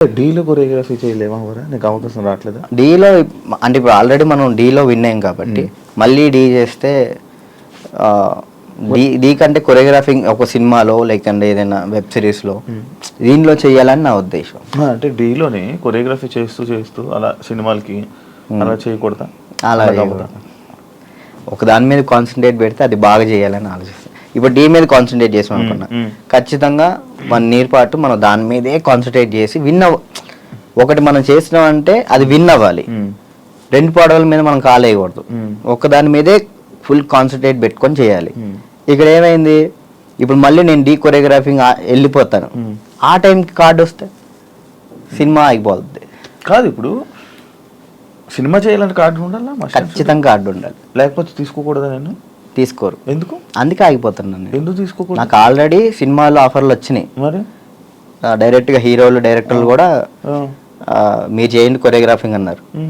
డీలో కొరియోగ్రఫీ చేయలేమా కూడా నీకు అవకాశం రావట్లేదా? డీలో అంటే ఇప్పుడు ఆల్రెడీ మనం డీలో విన్ అయ్యాం కాబట్టి మళ్ళీ డీ చేస్తే డీ డీ కంటే కొరియోగ్రాఫింగ్ ఒక సినిమాలో లైక్ అంటే ఏదైనా వెబ్ సిరీస్లో దీనిలో చేయాలని నా ఉద్దేశం. అంటే డీలోనే కొరియోగ్రఫీ చేస్తూ చేస్తూ అలా సినిమాలకి అలా చేయకూడదా? అలా? ఒక దాని మీద కాన్సన్ట్రేట్ పెడితే అది బాగా చేయాలని ఆలోచిస్తాను ఇప్పుడు డీ మీద కాన్సన్ట్రేట్ చేసాం అనుకున్నా. ఖచ్చితంగా వన్ ఇయర్ పాటు మనం దాని మీదే కాన్సన్ట్రేట్ చేసి విన్ ఒకటి మనం చేసినాం అంటే అది విన్ అవ్వాలి రెండు పడవల మీద మనం కాలేయకూడదు. ఒక్క దాని మీదే ఫుల్ కాన్సన్ట్రేట్ పెట్టుకొని చేయాలి. ఇక్కడ ఏమైంది ఇప్పుడు మళ్ళీ నేను డీ కొరియోగ్రాఫింగ్ వెళ్ళిపోతాను. ఆ టైంకి కార్డు వస్తే సినిమా ఆగిపోతుంది కాదు ఇప్పుడు సినిమా చేయాలంటే కార్డు ఉండాలా? ఖచ్చితంగా కార్డు ఉండాలి లేకపోతే తీసుకోకూడదా నేను తీసుకోరు. ఎందుకు? అందుకే ఆగిపోతున్నాను నేను. ఎందుకు తీసుకోకూడదు? నాకు ఆల్రెడీ సినిమాలో ఆఫర్లు వచ్చినాయి. మరి? డైరెక్ట్గా హీరోలు డైరెక్టర్లు కూడా ఆ, మీరు చేయండి కొరియోగ్రాఫింగ్ అన్నారు. ఉమ్,